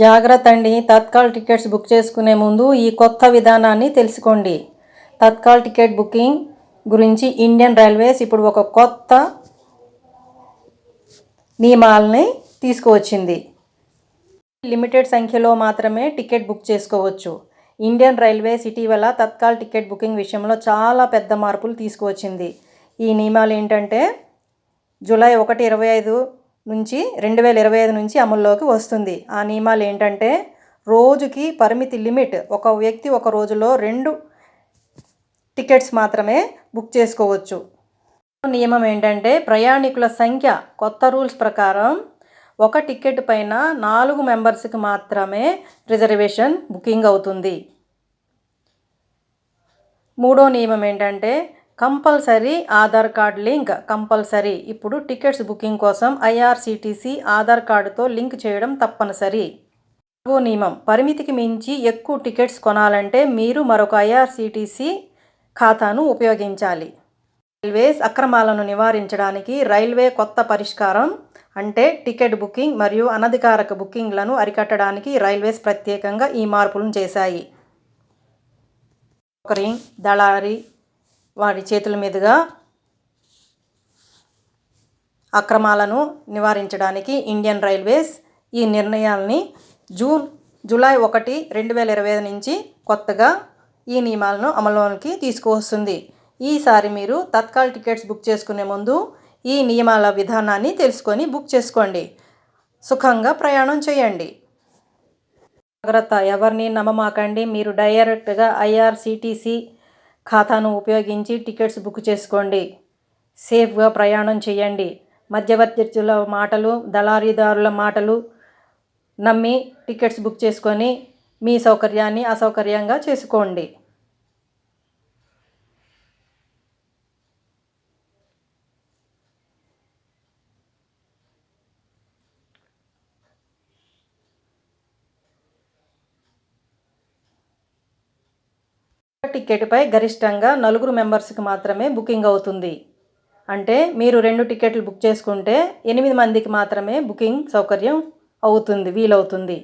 జాగ్రత్త అండి Tatkal tickets book చేసుకునే ముందు ఈ కొత్త విధానాన్ని తెలుసుకోండి. తత్కాల్ టికెట్ బుకింగ్ గురించి ఇండియన్ రైల్వేస్ ఇప్పుడు ఒక కొత్త నియమాలని తీసుకువచ్చింది. లిమిటెడ్ సంఖ్యలో మాత్రమే టికెట్ బుక్ చేసుకోవచ్చు. ఇండియన్ రైల్వేస్ ఇటీవల తత్కాల్ టికెట్ బుకింగ్ విషయంలో చాలా పెద్ద మార్పులు తీసుకువచ్చింది. ఈ నియమాలు ఏంటంటే జూలై ఒకటి ఇరవై ఐదు నుంచి రెండు వేల ఇరవై ఐదు నుంచి అమల్లోకి వస్తుంది. ఆ నియమాలు ఏంటంటే రోజుకి పరిమితి లిమిట్ ఒక వ్యక్తి ఒక రోజులో రెండు టికెట్స్ మాత్రమే బుక్ చేసుకోవచ్చు. నియమం ఏంటంటే ప్రయాణికుల సంఖ్య కొత్త రూల్స్ ప్రకారం ఒక టికెట్ పైన నాలుగు మెంబర్స్కి మాత్రమే రిజర్వేషన్ బుకింగ్ అవుతుంది. మూడో నియమం ఏంటంటే compulsory Aadhaar card link compulsory. ఇప్పుడు టికెట్స్ బుకింగ్ కోసం ఐఆర్సీటీసీ ఆధార్ కార్డుతో లింక్ చేయడం తప్పనిసరి. నాలుగో నియమం. పరిమితికి మించి ఎక్కువ టికెట్స్ కొనాలంటే మీరు మరొక ఐఆర్సీటీసీ ఖాతాను ఉపయోగించాలి. రైల్వేస్ అక్రమాలను నివారించడానికి రైల్వే కొత్త పరిష్కారం అంటే టికెట్ బుకింగ్ మరియు అనధికారక బుకింగ్లను అరికట్టడానికి రైల్వేస్ ప్రత్యేకంగా ఈ మార్పులను చేశాయి. బ్రోకరింగ్ దళారి వారి చేతుల మీదుగా అక్రమాలను నివారించడానికి ఇండియన్ రైల్వేస్ ఈ నిర్ణయాల్ని జూన్ జూలై ఒకటి రెండు వేల ఇరవై ఐదు నుంచి కొత్తగా ఈ నియమాలను అమలులోకి తీసుకువస్తుంది. ఈసారి మీరు తత్కాల్ టికెట్స్ బుక్ చేసుకునే ముందు ఈ నియమాల విధానాన్ని తెలుసుకొని బుక్ చేసుకోండి. సుఖంగా ప్రయాణం చేయండి. జాగ్రత్త ఎవరిని నమ్మమాకండి. మీరు డైరెక్ట్గా ఐఆర్సిటీసీ ఖాతాను ఉపయోగించి టికెట్స్ బుక్ చేసుకోండి. సేఫ్గా ప్రయాణం చేయండి. మధ్యవర్తుల మాటలు దళారీదారుల మాటలు నమ్మి టికెట్స్ బుక్ చేసుకొని మీ సౌకర్యాన్ని అసౌకర్యంగా చేసుకోండి. టికెట్పై గరిష్టంగా నలుగురు మెంబర్స్కి మాత్రమే బుకింగ్ అవుతుంది. అంటే మీరు రెండు టికెట్లు బుక్ చేసుకుంటే ఎనిమిది మందికి మాత్రమే బుకింగ్ సౌకర్యం అవుతుంది వీలవుతుంది.